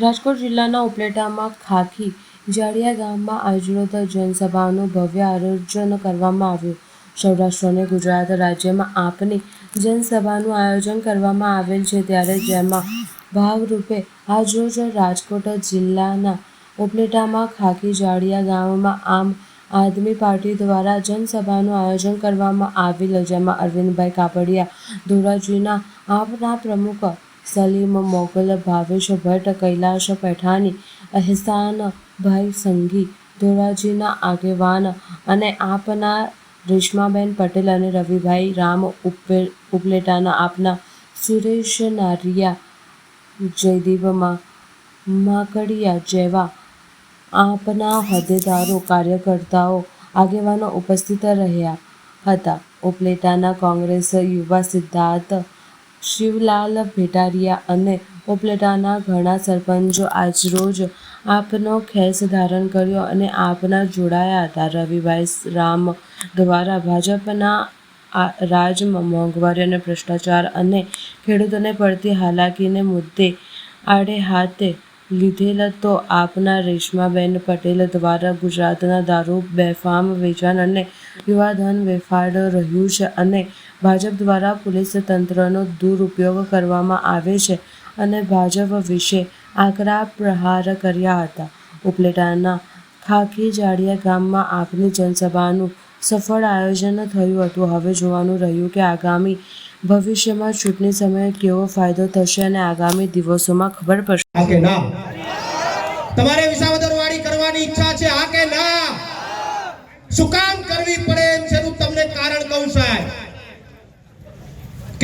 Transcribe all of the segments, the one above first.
રાજકોટ જિલ્લાના ઉપલેટામાં ખાખી જાડિયા ગામમાં આજરોજ જનસભાનું ભવ્ય આયોજન કરવામાં આવ્યું. સૌરાષ્ટ્ર અને ગુજરાત રાજ્યમાં આપની જનસભાનું આયોજન કરવામાં આવેલ છે ત્યારે જેમાં ભાગરૂપે આજરોજ રાજકોટ જિલ્લાના ઉપલેટામાં ખાખી જાડિયા ગામમાં આમ આદમી પાર્ટી દ્વારા જનસભાનું આયોજન કરવામાં આવેલ, જેમાં અરવિંદભાઈ કાપડિયા ધોરાજીના આપના પ્રમુખ સલીમ, મોગલ, ભાવેશ, ભટ્ટ, કૈલાશ, પઠાણી અહેસાનભાઈ સંઘી ધોરાજીના આગેવાન અને આપના રેશમાબેન પટેલ અને રવિભાઈ રામ ઉપે ઉપલેટાના આપના સુરેશ નારિયા જયદીપમાં માકડિયા જેવા આપના હોદ્દેદારો, કાર્યકર્તાઓ, આગેવાનો ઉપસ્થિત રહ્યા હતા. ઉપલેટાના કોંગ્રેસ યુવા સિદ્ધાર્થ શિવલાલ ભેટારિયા અને ઉપલેટાના ઘણા સરપંચો આજરોજ આપનો ખેસ ધારણ કર્યો અને આપના જોડાયા હતા. રવિભાઈ રામ દ્વારા ભાજપના રાજમાં મોંઘવારી અને ભ્રષ્ટાચાર અને ખેડૂતોને પડતી હાલાકીને મુદ્દે આડે હાથે લીધેલ તો આપના રેશમાબેન પટેલ દ્વારા ગુજરાતના દારૂ, બેફામ, વેચાણ અને યુવાધન વેફાડ રહ્યું છે અને ભાજપ દ્વારા પોલીસ તંત્રનો દુરુપયોગ કરવામાં આવે છે અને ભાજપ વિશે આકરા પ્રહાર કર્યા હતા. ઉપલેટાના ખાખી જાડિયા ગામમાં આપની જનસભાનું સફળ આયોજન થયું હતું. હવે જોવાનું રહ્યું કે આગામી ભવિષ્યમાં ચૂંટણી સમયે કેવો ફાયદો થશે અને આગામી દિવસોમાં ખબર પડશે. તમારે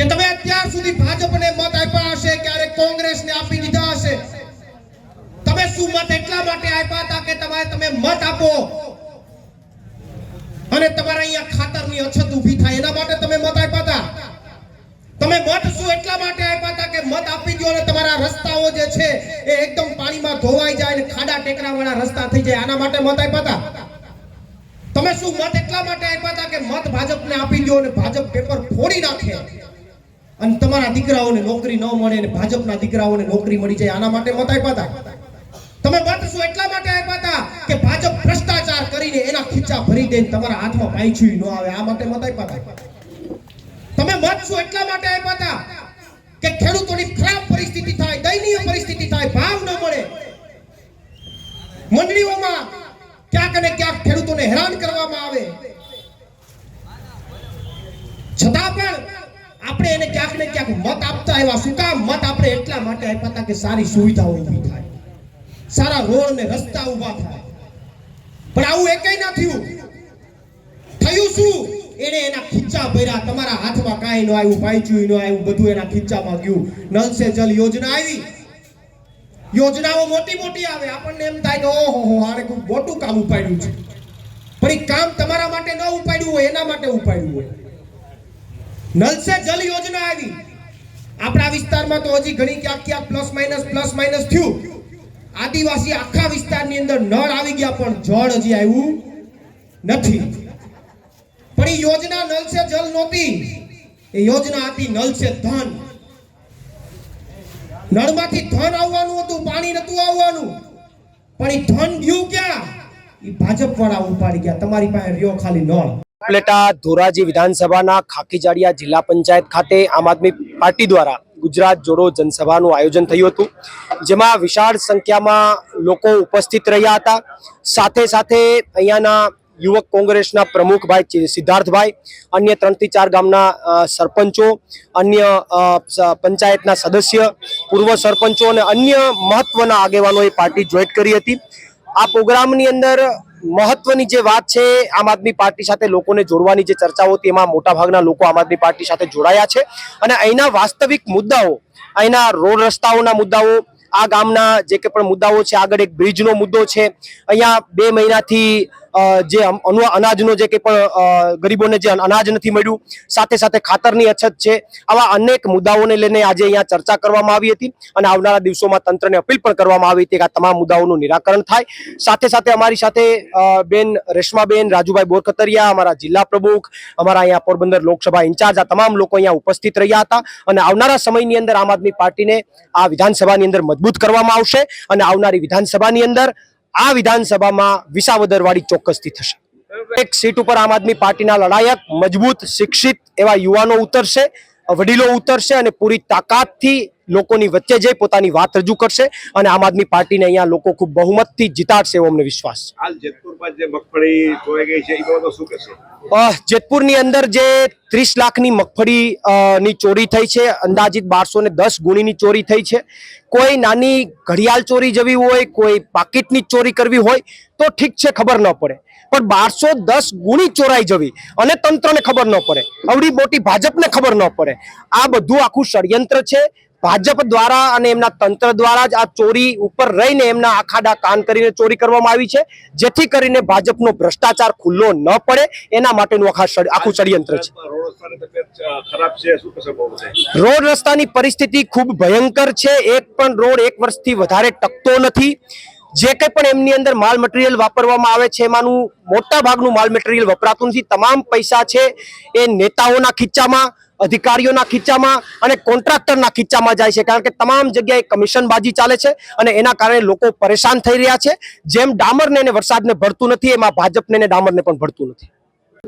તમે અત્યાર સુધી ભાજપને મત આપ્યા હશે, ક્યારેક કોંગ્રેસને આપી દીધા હશે. તમે શું મત એટલા માટે આપ્યા હતા કે તમારે તમે મત આપો? અને તમારા અહીંયા ખાતરની અછત ઊભી થાય, એના માટે તમે મત આપ્યા હતા. તમે મત શું એટલા માટે આપ્યા હતા કે મત આપી દો અને તમારા રસ્તાઓ જે છે એ એકદમ પાણીમાં ધોવાઈ જાય અને ખાડા ટેકરાવાળા રસ્તા થઈ જાય, આના માટે મત આપ્યા હતા? તમે શું મત એટલા માટે આપ્યા હતા કે મત ભાજપને આપી દો અને ભાજપ પેપર ફોડી નાખે? અને તમારા દીકરાઓને નોકરી ન મળે અને ભાજપના દીકરાઓને નોકરી મળી જાય, આના માટે મત આપ્યા હતા તમે મત શું એટલા માટે આપ્યા હતા કે ભાજપ ભ્રષ્ટાચાર કરીને એના ખીચા ભરી દઈને તમારા હાથમાં પાયછું ન આવે, આ માટે મત આપ્યા હતા તમે મત શું એટલા માટે આપ્યા હતા કે ખેડૂતોની ખરાબ પરિસ્થિતિ થાય દયનીય પરિસ્થિતિ થાય ભાવ ન મળે મંડળીઓમાં ક્યાંક ને ક્યાંક ખેડૂતોને હેરાન કરવામાં આવે છતાં પણ આપણે એને ક્યાંક મત આપતા આવ્યા શું? કામ મત આપણે એટલા માટે આપ્યા હતા કે સારી સુવિધાઓ ઊભી થાય. સારા રોડ ને રસ્તા ઊભા થાય. પણ આવું એકેય ના થયું. થયું શું? એને એના ખીચ્ચા ભર્યા. તમારા હાથમાં કાંઈ ન આવ્યું પાયચું ન આવ્યું, બધું એના ખીચ્ચામાં ગયું. નલ જલ યોજના આવી. યોજનાઓ મોટી મોટી આવે. આપણને એમ થાય કે ઓહો, હો, આને ખૂબ મોટું કામ ઉપાડ્યું છે. પણ એ કામ તમારા માટે ન ઉપાડ્યું હોય, એના માટે ઉપાડ્યું હોય. નલ જલ યોજના આવી. આપણા વિસ્તારમાં તો હજી ઘણી ક્યાંક ક્યાંક પ્લસ માઇનસ પ્લસ માઇનસ થયું. આદિવાસી આખા વિસ્તારની અંદર નળ આવી ગયા, પણ જળ હજી આવ્યું નથી. પણ એ યોજના નલ સે જલ નહોતી. એ યોજના હતી નલ સે ધન. નળમાંથી ધન આવવાનું હતું, પાણી નતું આવવાનું. પણ એ ધન ગયું ક્યાં? એ ભાજપ વાળા ઉપાડી ગયા. તમારી પાસે રહ્યો ખાલી નળ. ઉપલેટા ધોરાજી વિધાનસભાના ખાકીજાડિયા જિલ્લા પંચાયત ખાતે આમ આદમી પાર્ટી દ્વારા ગુજરાત જોડો જનસભાનું આયોજન થયું હતું. જેમાં વિશાળ સંખ્યામાં લોકો ઉપસ્થિત રહ્યા હતા. સાથે સાથે અહીંયાના યુવક કોંગ્રેસના પ્રમુખભાઈ સિદ્ધાર્થભાઈ, અન્ય ત્રણથી ચાર ગામના સરપંચો, અન્ય પંચાયતના સદસ્ય, પૂર્વ સરપંચો અને અન્ય મહત્વના આગેવાનોએ પાર્ટી જોઈન્ટ કરી હતી. આ પ્રોગ્રામની અંદર મહત્વની જે વાત છે, આમ આદમી પાર્ટી સાથે લોકોને જોડવાની જે ચર્ચાઓ હતી, એમાં મોટાભાગના લોકો આમ આદમી પાર્ટી સાથે જોડાયા છે. અને અહીંના વાસ્તવિક મુદ્દાઓ, અહીંના રોડ રસ્તાઓના મુદ્દાઓ, આ ગામના જે કે પણ મુદ્દાઓ છે, આગળ એક બ્રિજનો મુદ્દો છે. અહીંયા બે મહિનાથી જે અનાજનો જે કંઈ પણ ગરીબોને જે અનાજ નથી મળ્યું, સાથે સાથે ખાતરની અછત છે, આવા અનેક મુદ્દાઓને લઈને આજે અહીંયા ચર્ચા કરવામાં આવી હતી અને આવનારા દિવસોમાં તંત્રને અપીલ પણ કરવામાં આવી હતી કે આ તમામ મુદ્દાઓનું નિરાકરણ થાય. સાથે સાથે અમારી સાથે બેન રેશમાબેન, રાજુભાઈ બોરખતરિયા અમારા જિલ્લા પ્રમુખ, અમારા અહીંયા પોરબંદર લોકસભા ઇન્ચાર્જ, આ તમામ લોકો અહીંયા ઉપસ્થિત રહ્યા હતા અને આવનારા સમયની અંદર આમ આદમી પાર્ટીને આ વિધાનસભાની અંદર મજબૂત કરવામાં આવશે અને આવનારી વિધાનસભાની અંદર આ વિધાનસભામાં વિસાવદરવાળી ચોક્કસથી થશે. એક સીટ ઉપર આમ આદમી પાર્ટીના લડાયક, મજબૂત, શિક્ષિત એવા યુવાનો ઉતરશે, વડીલો ઉતરશે અને પૂરી તાકાતથી લોકોની વચ્ચે જઈ પોતાની વાત રજૂ કરશે અને આમ આદમી પાર્ટીને અહીંયા લોકો ખૂબ બહુમતથી જીતાડશે એવો અમને વિશ્વાસ છે. હાલ જેતપુરમાં જે મગફળી ચોરાઈ ગઈ છે એ બાબતો શું કહેશો? જેતપુરની અંદર જે ત્રીસ લાખની મગફળી ની ચોરી થઈ છે અંદાજિત બારસો ને દસ ગુણીની ચોરી થઈ છે. કોઈ નાની ઘડિયાળ ચોરી જવી હોય કોઈ પાકીટની ચોરી કરવી હોય તો ઠીક છે ખબર ન પડે. પણ બારસો દસ ગુણી ચોરાઈ જવી અને તંત્રને ખબર ન પડે. અવડી મોટી ભાજપને ખબર ન પડે. આ બધું આખું ષડયંત્ર છે. ભાજપ દ્વારા અને એમના તંત્ર દ્વારા જ આ ચોરી ઉપર રહીને એમના આખાડા કાન કરીને ચોરી કરવામાં આવી છે, જેથી કરીને ભાજપનો ભ્રષ્ટાચાર ખુલ્લો ન પડે. એના માટેનું આખા આખું ષડયંત્ર છે. રોડ રસ્તાની પરિસ્થિતિ ખૂબ ભયંકર છે. એક પણ રોડ એક વર્ષથી વધારે ટકતો નથી. જે કંઈ પણ એમની અંદર માલ મટીરિયલ વાપરવામાં આવે છે, એમાંનું મોટા ભાગનું માલ મટીરિયલ વપરાતું નથી. તમામ પૈસા છે એ નેતાઓના ખીચ્ચામાં, અધિકારીઓના ખીચ્ચામાં અને કોન્ટ્રાક્ટરના ખીચ્ચામાં જાય છે. કારણ કે તમામ જગ્યાએ કમિશનબાજી ચાલે છે અને એના કારણે લોકો પરેશાન થઈ રહ્યા છે. જેમ ડામરને અને વરસાદને ભરતું નથી, એમાં ભાજપને અને ડામરને પણ ભરતું નથી.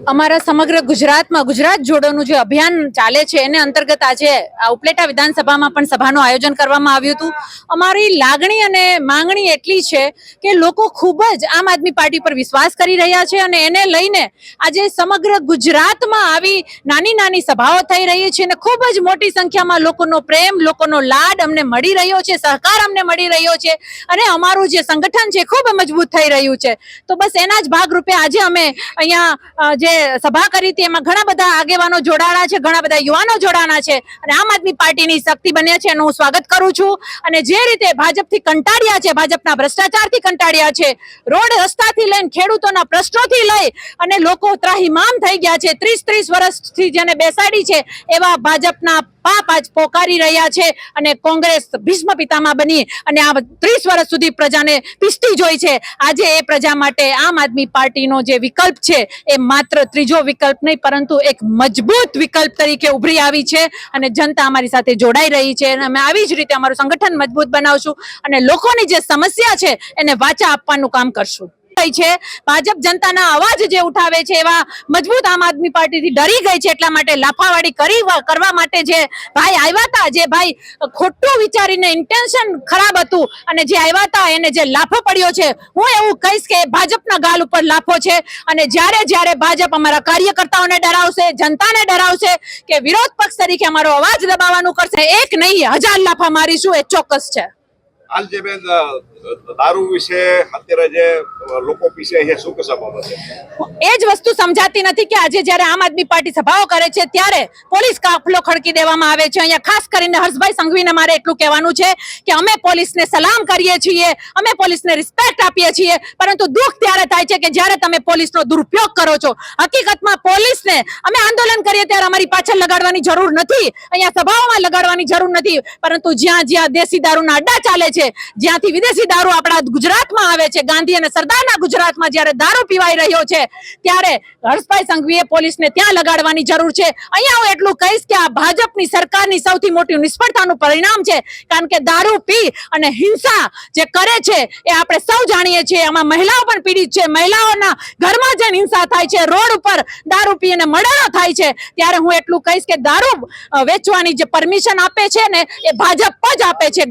અમારા સમગ્ર ગુજરાતમાં ગુજરાત જોડોનું જે અભિયાન ચાલે છે એને અંતર્ગત આજે ઉપલેટા વિધાનસભામાં પણ સભાનું આયોજન કરવામાં આવ્યું હતું. અમારી લાગણી અને માંગણી એટલી છે કે લોકો ખૂબ જ આમ આદમી પાર્ટી પર વિશ્વાસ કરી રહ્યા છે અને એને લઈને આજે સમગ્ર ગુજરાતમાં આવી નાની નાની સભાઓ થઈ રહી છે અને ખૂબ જ મોટી સંખ્યામાં લોકોનો પ્રેમ લોકોનો લાડ અમને મળી રહ્યો છે સહકાર અમને મળી રહ્યો છે અને અમારું જે સંગઠન છે ખૂબ મજબૂત થઈ રહ્યું છે. તો બસ એના જ ભાગરૂપે આજે અમે અહીંયા અ, જે સભા કરી હતી, એમાં ઘણા બધા આગેવાનો જોડાણા છે, ઘણા બધા યુવાનો જોડાણા છે અને આમ આદમી પાર્ટીની શક્તિ બન્યા છે એનું હું સ્વાગત કરું છું. અને જે રીતે ભાજપથી કંટાળ્યા છે, ભાજપના ભ્રષ્ટાચારથી કંટાળ્યા છે, રોડ રસ્તાથી લઈને ખેડૂતોના પ્રશ્નોથી લઈ અને લોકો ત્રાહિમામ થઈ ગયા છે, ત્રીસ ત્રીસ વર્ષથી જેને બેસાડી છે, એવા ભાજપના પાપ આજ પોકારી રહ્યા છે અને કોંગ્રેસ ભીષ્મ પિતામાં બની અને આ ત્રીસ વર્ષ સુધી પ્રજાને પીસતી જોઈ છે. આજે એ પ્રજા માટે આમ આદમી પાર્ટીનો જે વિકલ્પ છે, એ માત્ર ત્રીજો વિકલ્પ નહીં, પરંતુ એક મજબૂત વિકલ્પ તરીકે ઉભરી આવી છે અને જનતા અમારી સાથે જોડાઈ રહી છે. અને અમે આવી જ રીતે અમારું સંગઠન મજબૂત બનાવશું અને લોકોની જે સમસ્યા છે એને વાચા આપવાનું કામ કરશું. થઈ છે. ભાજપ જનતાના અવાજ જે ઉઠાવે છે એવા મજબૂત આમ આદમી પાર્ટીથી ડરી ગઈ છે એટલા માટે લાફાવાડી કરી કરવા માટે જે ભાઈ આવ્યા હતા, જે ભાઈ ખોટું વિચારીને ઇન્ટેન્શન ખરાબ હતું અને જે આવ્યા હતા એને જે લાફો પડ્યો છે, હું એવું કહીશ કે ભાજપના ગાલ ઉપર લાફો છે અને જ્યારે જ્યારે ભાજપ અમારા કાર્યકર્તાઓને ડરાવશે, જનતાને ડરાવશે કે વિરોધ પક્ષ તરીકે અમારો અવાજ દબાવવાનું કરશે, એક નહીં, હજાર લાફા મારીશું, એ ચોક્કસ છે. હાલ જે દારૂ વિશે અત્યારે જે લોકો પીસે એ શું કહેશો આ બાબતે એ જ વસ્તુ સમજાતી નથી કે આજે જ્યારે આમ આદમી પાર્ટી સભાઓ કરે છે, ત્યારે પોલીસ કાફલો ખડકી દેવામાં આવે છે. અહીંયા ખાસ કરીને હર્ષભાઈ સંઘવીને મારે એટલું કહેવાનું છે કે અમે પોલીસને સલામ કરીએ છીએ, અમે પોલીસને રિસ્પેક્ટ આપીએ છીએ, પરંતુ દુઃખ ત્યારે થાય છે કે જ્યારે તમે પોલીસનો દુરુપયોગ કરો છો. હકીકતમાં પોલીસને અમે આંદોલન કરીએ ત્યારે અમારી પાછળ લગાડવાની જરૂર નથી. અહીંયા સભાઓમાં લગાડવાની જરૂર નથી, પરંતુ જ્યાં જ્યાં દેશી દારૂના અડ્ડા ચાલે છે, જ્યાંથી વિદેશી દારૂ આપણા ગુજરાતમાં આવે છે. ગાંધી અને સરદારના ગુજરાતમાં જ્યારે દારૂ પીવાઈ રહ્યો છે, ત્યારે હર્ષભાઈ સંઘવીએ પોલીસને ત્યાં લગાડવાની જરૂર છે. અહીંયા હું એટલું કહીશ કે આ ભાજપની સરકારની સૌથી મોટી નિષ્ફળતાનું પરિણામ છે, કારણ કે દારૂ પી અને હિંસા જે કરે છે, એ આપણે સૌ જાણીએ છીએ. આમાં મહિલાઓ પણ પીડિત છે. મહિલાઓના ઘરમાં જઈને હિંસા થાય છે. રોડ ઉપર દારૂ પી અને મર્ડરો થાય છે. ત્યારે હું એટલું કહીશ કે દારૂ વેચવાની જે પરમિશન આપે છે ને, એ ભાજપ જ આપે છે.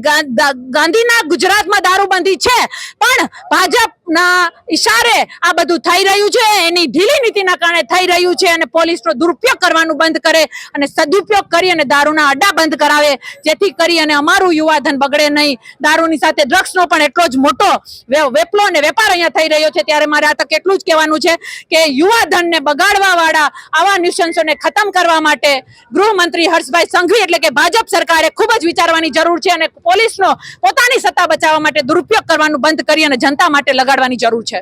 ગાંધીના ગુજરાતમાં દારૂબંધી છે. પણ ભાજપના ઇશારે આ બધું થઈ રહ્યું છે, એની ઢીલી નીતિના કારણે થઈ રહ્યું છે અને પોલીસનો દુરુપયોગ કરવાનું બંધ કરે અને સદુપયોગ કરી અને દારૂના અડ્ડા બંધ કરાવે, જેથી કરી અને અમારું યુવાધન બગડે નહીં. દારૂની સાથે ડ્રગ્સનો પણ એટલો જ મોટો વેપલો અને વેપાર અહીંયા થઈ રહ્યો છે. ત્યારે મારે આ તક એટલું જ કહેવાનું છે કે યુવાધનને બગાડવા વાળા આવા ન્યુસન્સોને ખતમ કરવા માટે ગૃહમંત્રી હર્ષભાઈ સંઘવી એટલે કે ભાજપ સરકારે ખૂબ જ વિચારવાની જરૂર છે અને પોલીસનો પોતાની સત્તા બચાવવા માટે દુરુપયોગ કરવાનું બંધ કરી અને જનતા માટે લગાડવાની જરૂર છે.